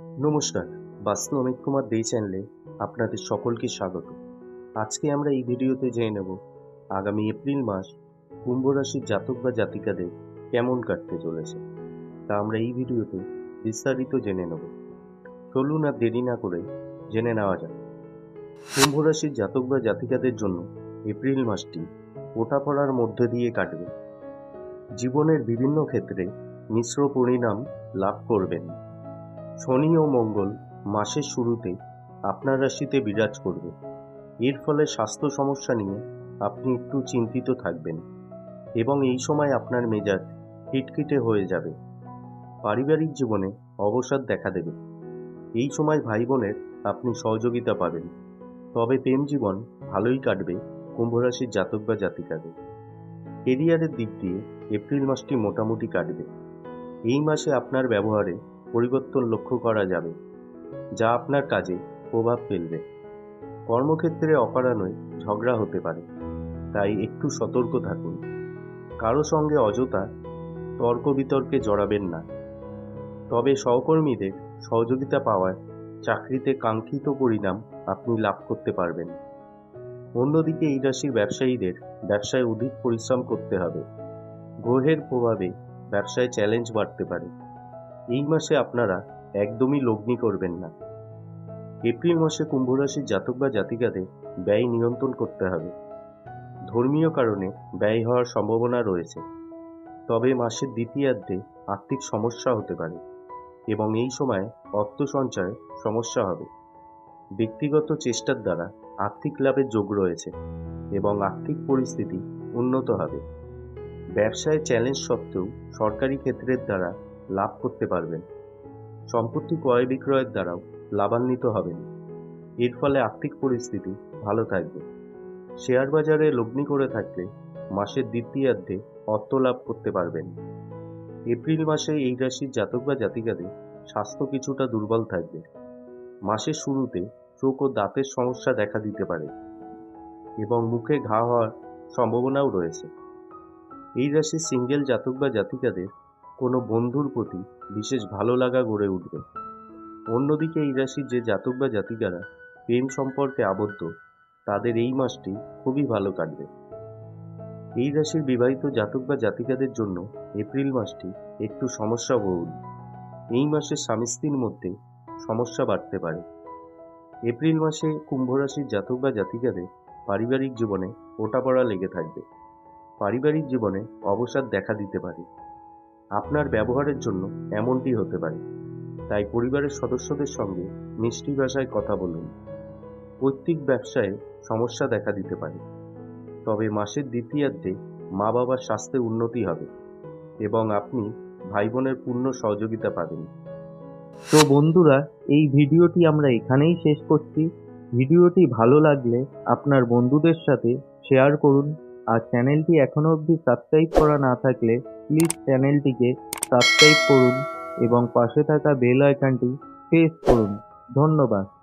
নমস্কার, বাস্তু অমিত কুমার দেই চ্যানেলে আপনাদের সকলকে স্বাগত। আজকে আমরা এই ভিডিওতে জেনে নেব, আগামী এপ্রিল মাস কুম্ভ রাশির জাতক বা জাতিকাদের কেমন কাটতে চলেছে। তা আমরা এই ভিডিওতে বিস্তারিত জেনে নেব। চলুন আর দেরি না করে জেনে নেওয়া যাক। কুম্ভ রাশির জাতক বা জাতিকাদের জন্য এপ্রিল মাসটি ওঠাপড়ার মধ্যে দিয়ে কাটবে। জীবনের বিভিন্ন ক্ষেত্রে মিশ্র পরিণাম লাভ করবেন। শনি ও মঙ্গল মাসের শুরুতে আপনার রাশিতে বিরাজ করবে। এর ফলে স্বাস্থ্য সমস্যা নিয়ে আপনি একটু চিন্তিত থাকবেন এবং এই সময় আপনার মেজাজ খিটখিটে হয়ে যাবে। পারিবারিক জীবনে অবসাদ দেখা দেবে। এই সময় ভাই বোনের আপনি সহযোগিতা পাবেন। তবে প্রেম জীবন ভালোই কাটবে কুম্ভ রাশির জাতক বা জাতিকাদের। কেরিয়ারের দিক দিয়ে এপ্রিল মাসটি মোটামুটি কাটবে। এই মাসে আপনার ব্যবহারে পরিবর্তন লক্ষ্য করা যাবে, যা আপনার কাজে প্রভাব ফেলবে। কর্মক্ষেত্রে অকারণে ঝগড়া হতে পারে, তাই একটু সতর্ক থাকুন। কারও সঙ্গে অযথা তর্ক বিতর্কে জড়াবেন না। তবে সহকর্মীদের সহযোগিতা পাওয়ায় চাকরিতে কাঙ্ক্ষিত পরিণাম আপনি লাভ করতে পারবেন। অন্যদিকে এই রাশির ব্যবসায়ীদের ব্যবসায় অধিক পরিশ্রম করতে হবে। গ্রহের প্রভাবে ব্যবসায় চ্যালেঞ্জ বাড়তে পারে। এই মাসে আপনারা একদমই লগ্নি করবেন না। এপ্রিল মাসে কুম্ভ রাশির জাতক বা জাতিকাদের ব্যয় নিয়ন্ত্রণ করতে হবে। ধর্মীয় কারণে ব্যয় হওয়ার সম্ভাবনা রয়েছে। তবে মাসের দ্বিতীয়ার্ধে আর্থিক সমস্যা হতে পারে এবং এই সময় অর্থ সঞ্চয়ে সমস্যা হবে। ব্যক্তিগত চেষ্টার দ্বারা আর্থিক লাভের যোগ রয়েছে এবং আর্থিক পরিস্থিতি উন্নত হবে। ব্যবসায় চ্যালেঞ্জ সত্ত্বেও সরকারি ক্ষেত্রের দ্বারা লাভ করতে পারবেন। সম্পত্তি ক্রয় বিক্রয়ের দ্বারাও লাভান্বিত হবেন। এর ফলে আর্থিক পরিস্থিতি ভালো থাকবে। শেয়ার বাজারে লগ্নি করে থাকলে মাসের দ্বিতীয়ার্ধে অর্থ লাভ করতে পারবেন। এপ্রিল মাসে এই রাশির জাতক বা জাতিকাদের স্বাস্থ্য কিছুটা দুর্বল থাকবে। মাসের শুরুতে চোখ ও দাঁতের সমস্যা দেখা দিতে পারে এবং মুখে ঘা হওয়ার সম্ভাবনাও রয়েছে। এই রাশির সিঙ্গেল জাতক বা জাতিকাদের কোনো বন্ধুর প্রতি বিশেষ ভালো লাগা গড়ে উঠবে। অন্যদিকে এই রাশির যে জাতক বা জাতিকারা প্রেম সম্পর্কে আবদ্ধ, তাদের এই মাসটি খুবই ভালো কাটবে। এই রাশির বিবাহিত জাতক বা জাতিকাদের জন্য এপ্রিল মাসটি একটু সমস্যাবহুল এই মাসে স্বামী স্ত্রীর মধ্যে সমস্যা বাড়তে পারে। এপ্রিল মাসে কুম্ভ রাশির জাতক বা জাতিকাদের পারিবারিক জীবনে ওঠাপড়া লেগে থাকবে। পারিবারিক জীবনে অবসাদ দেখা দিতে পারে। আপনার ব্যবহারের জন্য এমনটি হতে পারে। তাই পরিবারের সদস্যদের সঙ্গে মিষ্টি ভাষায় কথা বলুন। পৈতৃক ব্যবসায় সমস্যা দেখা দিতে পারে। তবে মাসের দ্বিতীয়ার্ধে মা বাবার স্বাস্থ্যে উন্নতি হবে এবং আপনি ভাই বোনের পূর্ণ সহযোগিতা পাবেন। তো বন্ধুরা, এই ভিডিওটি আমরা এখানেই শেষ করছি। ভিডিওটি ভালো লাগলে আপনার বন্ধুদের সাথে শেয়ার করুন। আর চ্যানেলটি এখনও অবধি সাবস্ক্রাইব করা না থাকলে প্লিজ চ্যানেলটিকে সাবস্ক্রাইব করুন এবং পাশে থাকা বেল আইকনটি প্রেস করুন। ধন্যবাদ।